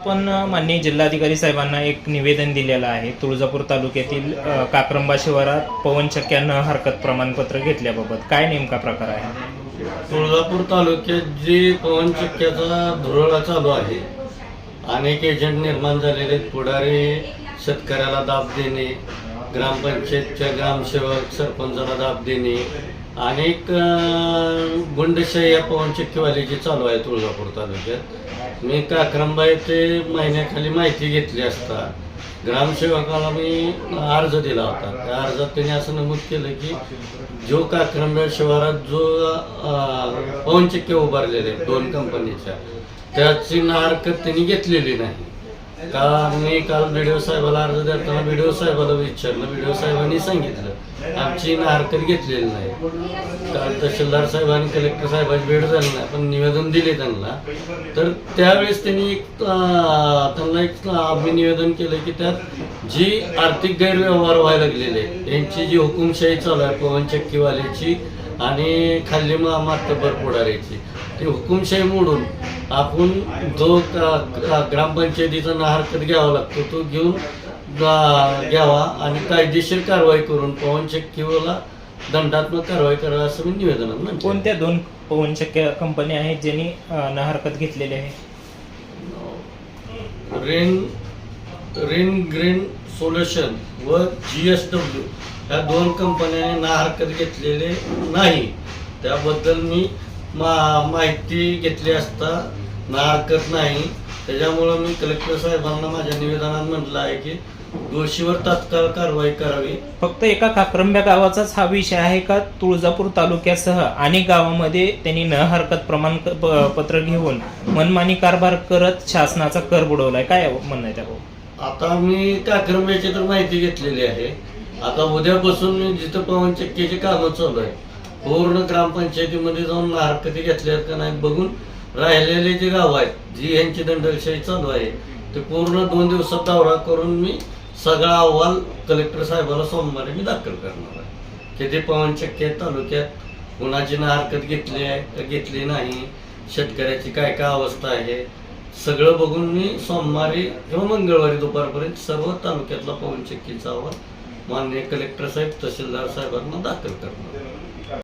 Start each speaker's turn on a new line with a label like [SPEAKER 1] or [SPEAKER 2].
[SPEAKER 1] आपण माननीय जिल्हाधिकारी साहेबांना एक निवेदन दिलेलं आहे. तुळजापूर तालुक्यातील काक्रंबा शिवारात पवनचक्क्यानं हरकत प्रमाणपत्र घेतल्याबाबत काय नेमका प्रकार आहे?
[SPEAKER 2] तुळजापूर तालुक्यात जे पवनचक्क्याचा धुरळा चालू आहे अनेक एजंट निर्माण झालेले आहेत. शेतकऱ्याला दाब देणे ग्रामपंचायतच्या ग्रामसेवक सरपंचाला दाब देणे अनेक गुंडशाही या पवनचक्कीवालीची चालू आहे तुळजापूर तालुक्यात. मी काक्रमबाई ते महिन्याखाली माहिती घेतली असता. ग्रामसेवकाला मी अर्ज दिला होता. त्या अर्जात त्यांनी असं नमूद केलं की जो काक्रंबा शिवारात जो अं, पवनचक्क्या उभारलेले आहेत दोन कंपनीच्या त्याची नाहरकत त्यांनी घेतलेली नाही. का मी काल व्हिडिओ साहेबाला अर्ज देताना व्हिडिओ साहेबाला विचारलं. व्हिडिओ साहेबांनी सांगितलं आमची नाहरकत घेतलेली नाही. काल तहसीलदार साहेबांनी कलेक्टर साहेबांची भेट झाली नाही पण निवेदन दिले त्यांना. तर त्यावेळेस त्यांनी एक त्यांना एक आम्ही निवेदन केलं की त्यात जी आर्थिक गैरव्यवहार व्हायला लागलेले आहेत, यांची जी हुकुमशाही चालू आहे पवन चक्कीवाल्याची आणि खाल्ली मा मातबर पुढाऱ्याची ती हुकुमशाही मोडून आपण जो ग्रामपंचायतीचा नाहरकत घ्यावा लागतो तो घेऊन घ्यावा आणि कायदेशीर कारवाई करून पवनचक्कीवाला दंडात्मक कारवाई करावी असं मी म्हणतो
[SPEAKER 1] कोणत्या दोन पवनचक्क्या कंपन्या आहेत ज्यांनी न हरकत घेतलेली आहे?
[SPEAKER 2] रेन रेन ग्रीन सोल्युशन व जी एस डब्ल्यू ह्या दोन कंपन्यांनी ना हरकत घेतलेले नाही. त्याबद्दल मी मा माहिती घेतली असता ना हरकत नाही. त्याच्यामुळं मी कलेक्टर साहेबांना माझ्या निवेदनात म्हटलं आहे की दोषीवर तात्काळ कारवाई करावी.
[SPEAKER 1] फक्त एका काक्रंब्या गावाचाच हा विषय आहे का? तुळजापूर तालुक्यासह अनेक गावामध्ये त्यांनी न हरकत प्रमाणपत्र पत्र घेऊन मनमानी कारभार करत शासनाचा कर बुडवलाय. काय म्हणणं आहे त्यावर
[SPEAKER 2] आता मी काक्रंब्याची तर माहिती घेतलेली आहे. आता उद्यापासून मी जिथं पवनचक्कीची कामं चालू आहे पूर्ण ग्रामपंचायतीमध्ये जाऊन हरकती घेतल्या का नाही बघून राहिलेले जे गाव आहेत जी यांची दंडलशाही चालू आहे ते पूर्ण दोन दिवसात दौरा करून मी सगळा अहवाल कलेक्टर साहेबाला सोमवारी मी दाखल करणार आहे. किती पवनचक्की आहेत तालुक्यात कुणाचीनं हरकत घेतली आहे घेतली नाही शेतकऱ्याची काय काय अवस्था आहे सगळं बघून मी सोमवारी किंवा मंगळवारी दुपारपर्यंत सर्व तालुक्यातला पवनचक्कीचा अहवाल माननीय कलेक्टर साहेब तहसीलदार साहेबांना दाखल करणार